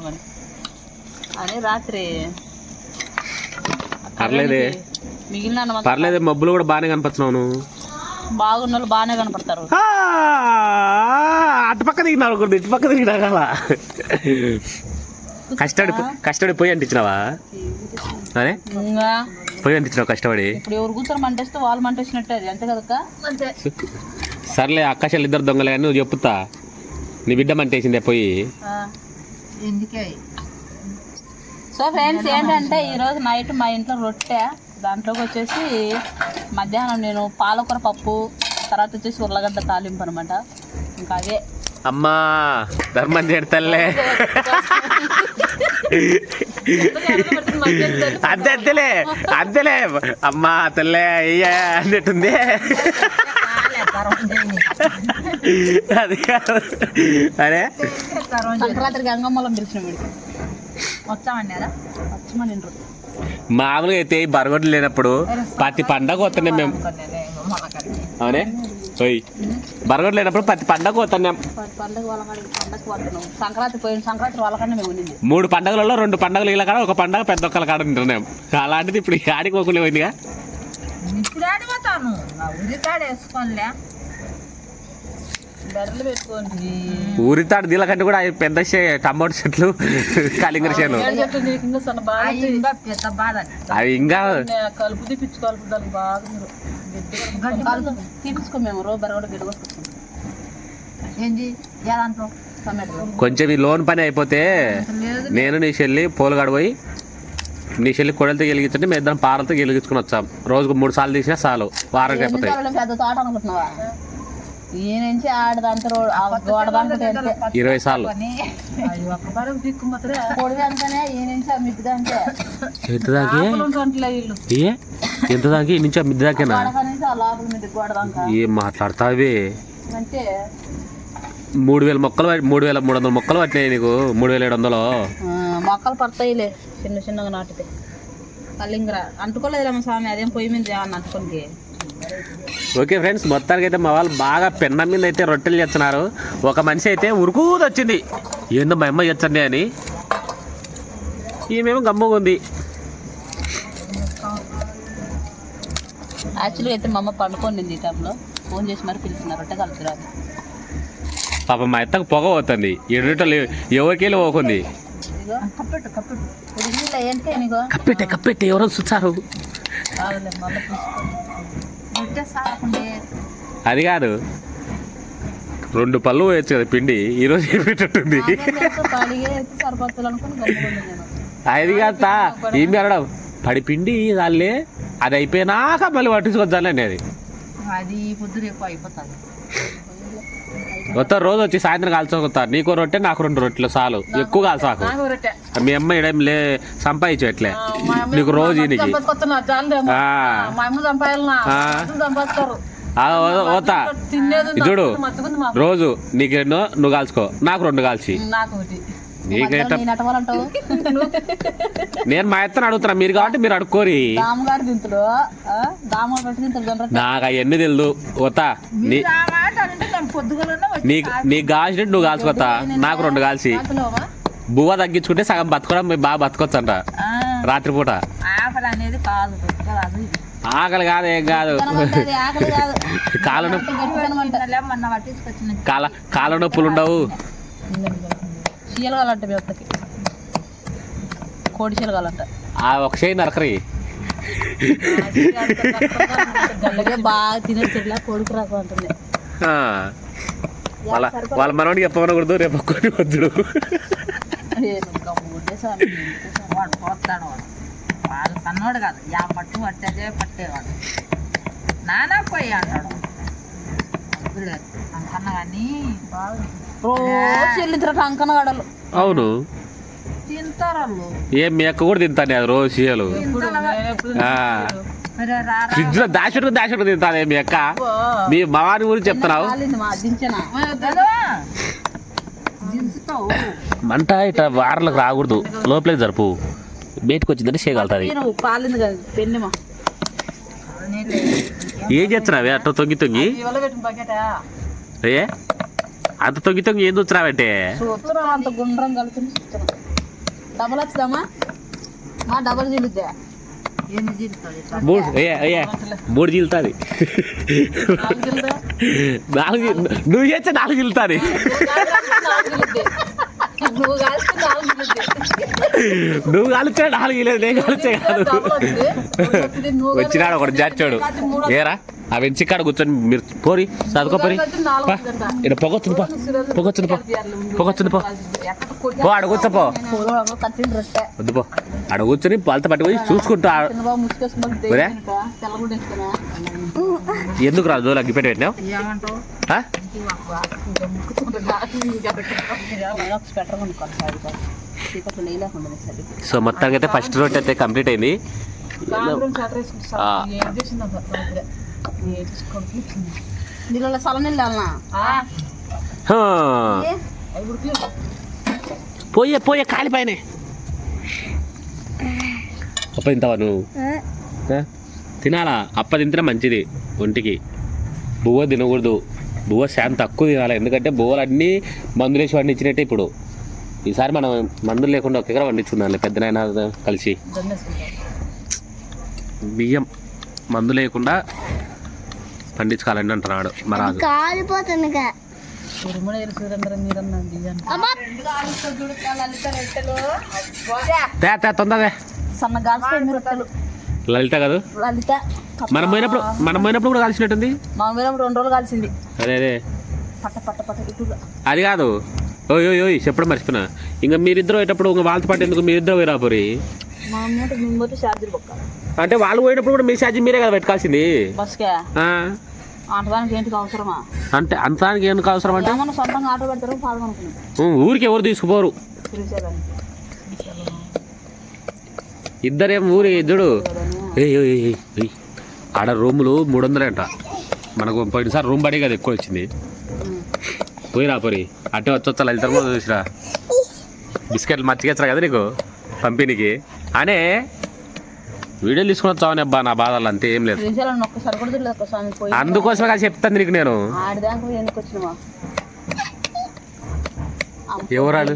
అని అని రాత్రి పర్లేదే. మిగిలిన పర్లేదే మబ్బులు కూడా బాగానే కనిపించినావు నువ్వు. బాగున్న వాళ్ళు బాగానే కనపడతారు. ఆ, అటు పక్క దిగినారు ఒకటి ఇటు పక్క దిగినా కదా కష్టపడి కష్టపడి పోయి అంటించినావా? అదే? ఇంకా? పోయి అంటించినావు కష్టపడి? ఇప్పుడు ఎవరు కూర్చొని మంటేస్తే వాళ్ళు మంటేసినట్టే అది అంతే కదక్క అంతే. సర్లే అక్కచెల్లి ఇద్దరు దొంగలే అని నువ్వు చెప్పుతా. నీ బిడ్డ మంటేసిందే పోయి. ఎందుకే? సో ఫ్రెండ్స్ ఏంటంటే ఈరోజు నైట్ మా ఇంట్లో రొట్టె. దాంట్లోకి వచ్చేసి మధ్యాహ్నం నేను పాలకూర పప్పు తర్వాత వచ్చేసి ఉర్లగడ్డ తాలింపు అనమాట ఇంకా అదే. అమ్మా ధర్మం చేడతల్లే అంతే అంతేలే అంతేలే. అమ్మా తల్లే అయ్యా అన్నట్టుంది. అది కాదు. అరే. సంక్రాంతికి గంగమ్మలం పిలిచిన వీడికి వచ్చామన్నారా? వచ్చామని మామూలుగా అయితే ఈ బరగొడ్లు లేనప్పుడు ప్రతి పండగ వస్తున్నాం మేము. అవునే? పోయి బరగొడ్లు లేనప్పుడు ప్రతి పండగ వస్తున్నాం మూడు పండగలలో రెండు పండగలు ఇలా కాడ ఒక పండగ పెద్ద ఒక్కల కాడ ఉంటున్నాం అలాంటిది ఇప్పుడు ఆడికి పోకుండా పోయిందిగా. పెట్టుకోండి. ఊరితాడు దీల కంటే కూడా అవి పెద్ద టమాటో చెట్లు కలింగర బాధ. అవి ఇంకా కలుపు తీపించుకోవాలి దానికి బాగా తీపించుకో మేము కొంచెం ఈ లోన్ పని అయిపోతే నేను నీ చెల్లి పోలుగాడు పోయి నీ చెల్లి కొడలతో గెలిగించండి మేము ఇద్దరం పారలతో గెలిగించుకుని వచ్చాం. రోజుకు మూడు సార్లు తీసినా చాలు. వారం అయిపోతాయి. ఈ నుంచి ఆడదంతా రోడ్ గోడ దాంట్లో ఇరవై సార్లు. ఈ నుంచి ఆ ఎంత దాకి ఇల్లు ఏ? ఎంత దాకి ఈ నుంచి ఆ మిద్ది దాకేనా ఏం మాట్లాడతావి? అంటే మూడు వేల మొక్కలు మూడు వేల మూడు వందల మొక్కలు పట్టినాయి నీకు. మూడు వేల ఏడు వందలు. ఆ, మొక్కలు పడతాయిలే చిన్న చిన్నగా నాటితే. కల్లింగర అంటుకోలేదులేమ్మ స్వామి అదేం పొయ్యి మీద అంటుకోనికి. ఓకే ఫ్రెండ్స్ మొత్తానికి అయితే మా వాళ్ళు బాగా పెన్న మీద అయితే రొట్టెలు చేస్తున్నారు. ఒక మనిషి అయితే ఉరుకుది వచ్చింది ఏందో మా అమ్మ చేచ్చండి అని. ఈమెమో గమ్మగా ఉంది. యాక్చువల్గా అయితే మా అమ్మ పండుకోండి ఈ టైంలో ఫోన్ చేసి మరి పిలిచినారు రొట్టె కలుపుతున్నారు పాప మా ఎత్తకు పొగ పోతుంది. ఎడుటలు ఎవరికెళ్ళి పోకుంది? కప్పెట్టే కప్పెట్టే. ఎవరో చూచారు అది కాదు. రెండు పళ్ళు వేయచ్చు కదా పిండి ఈరోజు అనుకుని గమ్ముకుంది నేను. అది కాదా ఏం అనడం పడి పిండి దానిలే అది అయిపోయినాక మళ్ళీ పట్టించుకొచ్చాలి అనేది అది. ఎక్కువ అయిపోతుంది. మొత్తం రోజు వచ్చి సాయంత్రం కాల్చుకొస్తా నీకు రొట్టె నాకు రెండు రొట్టెలు చాలు. ఎక్కువ కాల్చాకు. మీ అమ్మ ఇడేం లే సంపాదించు ఎట్లే. నీకు రోజు ఈయనకి. చూడు రోజు నీకు ఎన్నో నువ్వు కాల్చుకో. నాకు రెండు కాల్చి. నేను మా ఎత్తని అడుగుతున్నా. మీరు కాబట్టి మీరు అడుక్కోరి. నాకు అవన్నీ తెలుదు. ఓతా నీ నీకు నీకు కాల్చినట్టు నువ్వు కాల్చుకోతా నాకు రెండు కాల్చి బువ్వ తగ్గించుకుంటే సగం బతకడం మీరు బాగా బతకొచ్చు అంట రాత్రిపూట. ఆకలి అనేది కాదు. ఆకలి ఏం కాదు. ఆకలి కాదు కాళ్ళ నొప్పి నొప్పులు ఉండవు. మీ కోడి ఆ ఒక చేయి నరకరి. బాగా తినే చెట్ల కొడుకు రకం అంటుంది. ఆ. వాళ్ళ వాళ్ళ మనవాడికి చెప్పమనకూడదు రేపు ఒక్కటి వద్దుడు వాడు పోతాడు వాడు. సన్నోడు కాదు యా పట్టు పట్టేదే పట్టేవాడు. నానా పోయి అంటాడు. అంకన్న కానీ రోజు అంకన్న వాడలు అవును. తింటారు వాళ్ళు ఏం మీ అక్క కూడా తింటాను అది రోజు చీయలు ఫ్రిడ్జ్లో దాచుడు దాచుడు తింటానే మీ అక్క. మీ గురించి చెప్తున్నావు. మంట ఇట్లా వారలకు రాకూడదు. లోపలికి జరుపు. బయటకు వచ్చిందంటే చేయగలుగుతుంది. ఏం చేస్తున్నావే? అట్లా తొంగి తొంగి. ఏ? అంత తొంగి తొంగి ఏం చూస్తున్నావంటే? డబల్ వచ్చిందమ్మా మా డబల్ చిల్లుద్దా మూడు ఏ మూడు చీలుతుంది నాలుగు నువ్వు చేస్తే నాలుగు చీలుతుంది నువ్వు కలిసి నాలుగు చీలేదు నేను కలిస్తే కాదు. వచ్చినాడు ఒకటి జాచాడు ఏరా? ఆ వెంచి కాడ కూర్చొని మీరు పోరి చదువుకోపోరి పా. ఇక్కడ పొగొచ్చుంది పో. పొగొచ్చుంది పో. పొగొచ్చుంది పో. పో ఆడ కూర్చోపో వద్దు పో. ఆడ కూర్చొని పాలతో పట్టుకొని చూసుకుంటా. ఎందుకు రాదు జోలు అగ్గిపెట్టి పెట్టినావు? సో మొత్తానికి అయితే ఫస్ట్ రోడ్ అయితే కంప్లీట్ అయింది. సల హా. పోయే పోయే కాలిపోయినే అప్ప తింటావా నువ్వు? తినాలా? అప్ప తింటేనే మంచిది ఒంటికి. బువ్వ తినకూడదు. బువ్వ శాతం తక్కువ తినాలి ఎందుకంటే బువ్వలు అన్నీ మందులు వేసి వండించినట్టే ఇప్పుడు. ఈసారి మనం మందులు లేకుండా ఒక ఎకర వండించుకున్నాను పెద్దనైనా కలిసి. బియ్యం మందు లేకుండా పండించుకోవాలని అంటున్నాడు మా రాజు కాలిపోతుందిగా. తే తే తొందరదే సన్న గాల్స్తే మిరపలు లలిత కాదు. లలిత మనం పోయినప్పుడు మనం పోయినప్పుడు కూడా కలిసినట్టుంది మా పోయినప్పుడు రెండు రోజులు కలిసింది అదే అదే అది కాదు. ఓయ్ ఓయ్ ఓయ్ చెప్పడం మర్చిపోయినా. ఇంకా మీరిద్దరు పోయేటప్పుడు ఇంకా వాళ్ళతో పాటు ఎందుకు మీరిద్దరు పోయి రాపోరి అంటే వాళ్ళు పోయినప్పుడు కూడా మీ ఛార్జీ మీరే కదా పెట్టుకోవాల్సింది? అంటే అంతానికి ఎందుకు అవసరం అంటే? ఊరికి ఎవరు తీసుకుపోరు. ఇద్దరేం ఊరి ఏయ్. ఆడ రూములు మూడు వందలే అంట మనకు పోయినసారి రూమ్ పడి కదా ఎక్కువ వచ్చింది. పోయి రా పోరి. అట్టే వచ్చొచ్చా లలిత కూడా చూసిరా. బిస్కెట్లు మర్చికెచ్చరా కదా నీకు పంపిణీకి. అనే వీడియోలు తీసుకుని వచ్చావని అబ్బా నా బాధలు అంతే ఏం లేదు. అందుకోసమే కదా చెప్తాను నీకు నేను. ఎవరాలు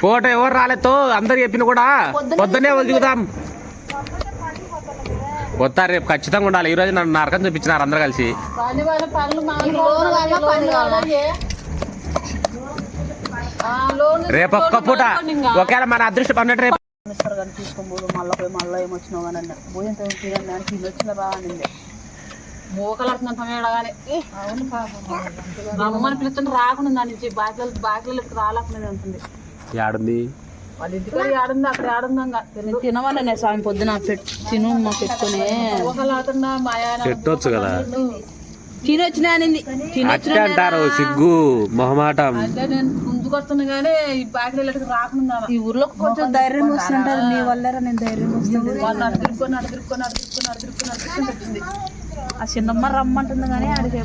ఫోటో ఎవరు రాలేతో అందరు చెప్పిన కూడా. పొద్దున్నే వాళ్ళు దిగుదాం వస్తారు రేపు ఖచ్చితంగా ఉండాలి. ఈ రోజు నన్ను నరకం చూపించినారు అందరు కలిసి. రేపు ఒక్క పూట ఒకవేళ మన అదృష్టం అన్నట్టు రేపు పోదు. మళ్ళీ పోయి మళ్ళీ ఏమొచ్చినావు అని తినండి తిని వచ్చిన అమ్మని పిలుస్తుంటే రాకుండా నుంచి బాకిల బాకిల రాలేకుండా ఉంటుంది. యాడుంది? వాళ్ళ ఆడుంది? అక్కడ ఆడుందా తినవాలనే స్వామి పొద్దున పెట్టు తిను మా పెట్టుకుని. మోకలాడుతున్నా మాయా పెట్టొచ్చు కదా. తిని వచ్చినా అనింది. తిని అట్టే అంటారు సిగ్గు మొహమాటం. అంటే నేను ముందుకొస్తున్నా కానీ ఈ బాకిలకి రాకుండా ఈ ఊర్లో కొంచెం ధైర్యం వస్తుంటారు నీ వల్లరా నేను ధైర్యం వస్తుంది వాళ్ళు ఆ చిన్నమ్మ రమ్మంటుంది కానీ ఆడికి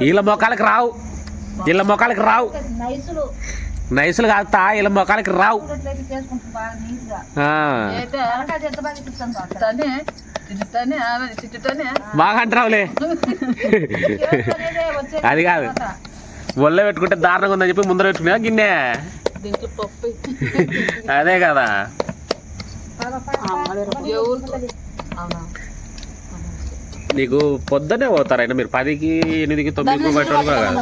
వీళ్ళ మొఖాలకి రావు. వీళ్ళ మొఖాలకి రావు. నైసులు. కాదుతా వీళ్ళ మొఖాలకి రావు. బాగా అంటావులే అది కాదు. ఒళ్ళో పెట్టుకుంటే దారుణంగా ఉందని చెప్పి ముందర పెట్టుకున్నా గిన్నె? అదే కదా. నీకు పొద్దున్నే పోతారు అయినా మీరు? పదికి ఎనిమిదికి తొమ్మిదికి పెట్టడం కూడా కాదు.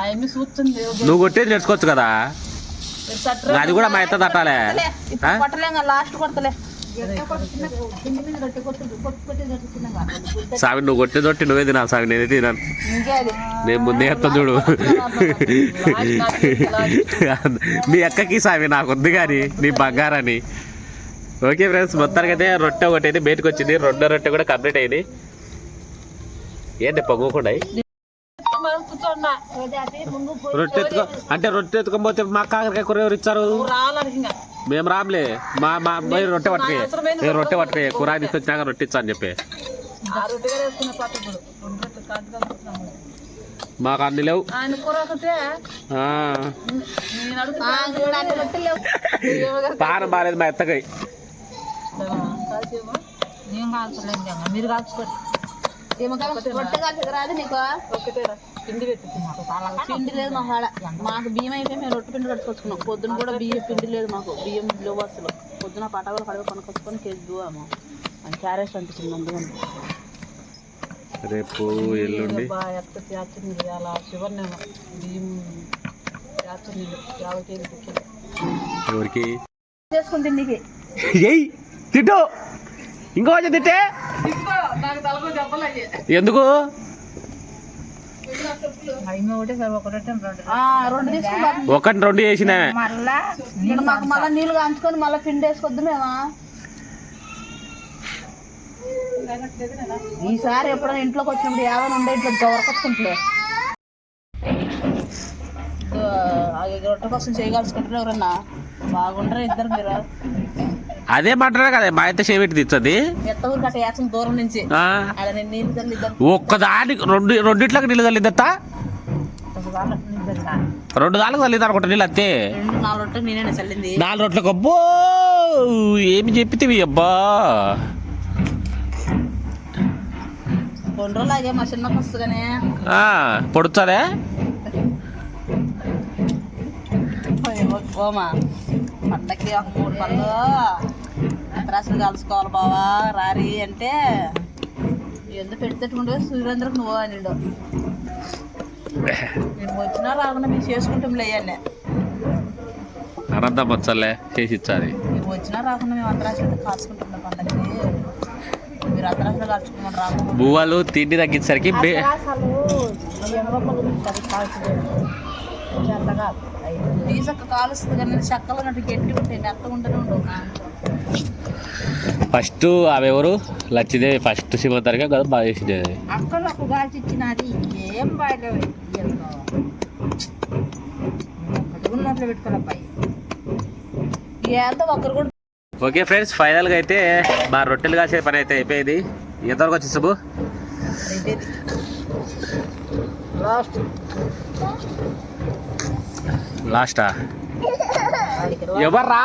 ఆయమ్మి చూస్తుంది నువ్వు కొట్టేది నేర్చుకోవచ్చు కదా? అది కూడా మా ఎత్త తట్టాలే. లాస్ట్ కొడతలే. సామి నువ్వు కొట్టే తొట్టి నువ్వే తినాలి సామి నేనే తినాను నేను ముందే ఎత్తాను చూడు. మీ అక్కకి సామి నాకు వద్దు కానీ నీ బంగారాన్ని ఓకే ఫ్రెండ్స్ మొత్తానికి అయితే రొట్టె ఒకటి అయితే బయటకు వచ్చింది. రెండో రొట్టె కూడా కంప్లీట్ అయింది. ఏంటి పొంగకుండా రొట్టె ఎత్తుకో అంటే రొట్టె ఎత్తుకోకపోతే మా కాకరకాయ కూర ఎవరు ఇచ్చారు? మేము రాములే. మా మా అబ్బాయి రొట్టె పట్టుకే నేను రొట్టె పట్టుకే కూర తీసుకొచ్చినాక రొట్టె ఇచ్చా అని చెప్పి. మాకు అన్ని లేవు. పానం బాగాలేదు మా ఎత్తకాయ మీరు కాల్చుకోండి. రాదు నీకు? పిండి పిండి లేదు మా మాకు బియ్యం అయితే మేము రొట్టె పిండి కట్టుకొచ్చుకున్నాం. పొద్దున కూడా బియ్యం పిండి లేదు మాకు. బియ్యం లేవు అసలు. పొద్దున పటాకులు కడగ కొనుక్కొచ్చుకొని కేజీ దువ్వాము అని క్యారెట్ అనిపించింది అందుకని. రేపు ఎల్లుండి? ఎత్త చేర్చి నీళ్ళు అలా బియ్యం చేర్చి నీళ్ళు యాభై కేజీ కిలో ఎవరికి? చేసుకుని తిండికి ఏయ్ తిట్టు. ఇంకో తిట్టే. ఎందుకు? ఒకటి రెండు తీసుకుని ఒకటి రెండు చేసిందే మళ్ళా ఇక్కడ మాకు మళ్ళీ నీళ్ళు కాంచుకొని మళ్ళీ పిండి వేసుకొద్దు మేమా? ఈసారి ఎప్పుడైనా ఇంట్లోకి వచ్చినప్పుడు ఏమైనా ఉండే ఇట్లా దొరకొచ్చుకుంటలే రొట్టె కోసం చేయగలుచుకుంటారు ఎవరన్నా? బాగుంటారు ఇద్దరు మీరు? అదే మాట్లాడే కదా మా అయితే చేపెట్టి తెచ్చది దూరం నుంచి. ఒక్కదానికి రెండు రెండిట్లకి నీళ్ళు తల్లిద్దత్తా రెండు దానికి తల్లిద్దాం అనుకుంటా నీళ్ళు అత్తే నాలుగు రోట్లకు అబ్బో ఏమి చెప్పితివి అబ్బా? కొన్ని పండక్కి ఒక మూడు పళ్ళు. రాసులు కలుసుకోవాలి బావా రారి అంటే ఎందుకు పెడితేట్టుకుంటే సూర్యేంద్రకు నువ్వు అనిడు. నేను వచ్చినా రాకుండా మీరు చేసుకుంటాం లేయండి అనంతం వచ్చలే చేసి ఇచ్చాది మీరు వచ్చినా రాకుండా మేము అంతరాశులు కాల్చుకుంటున్నాం పండక్కి మీరు అంతరాశులు కాల్చుకోమని రాకుండా బువ్వలు తిండి తగ్గించేసరికి బే తీసక్క కాలుస్తుంది కానీ చెక్కలు ఉన్నట్టు గట్టి ఉంటాయి మెత్తగా ఉంటూనే ఉండవు. ఫస్ట్ అవి ఎవరు? లచ్చిదేవి ఫస్ట్ శివతరిగా కదా బాగా ఇచ్చినది. ఏం ఒకరు కూడా ఓకే ఫ్రెండ్స్ ఫైనల్గా అయితే మా రొట్టెలు కాసే పని అయితే అయిపోయింది. ఎంతవరకు వచ్చి సుబ్బు? లాస్ట్ లాస్టా? ఎవర్రా?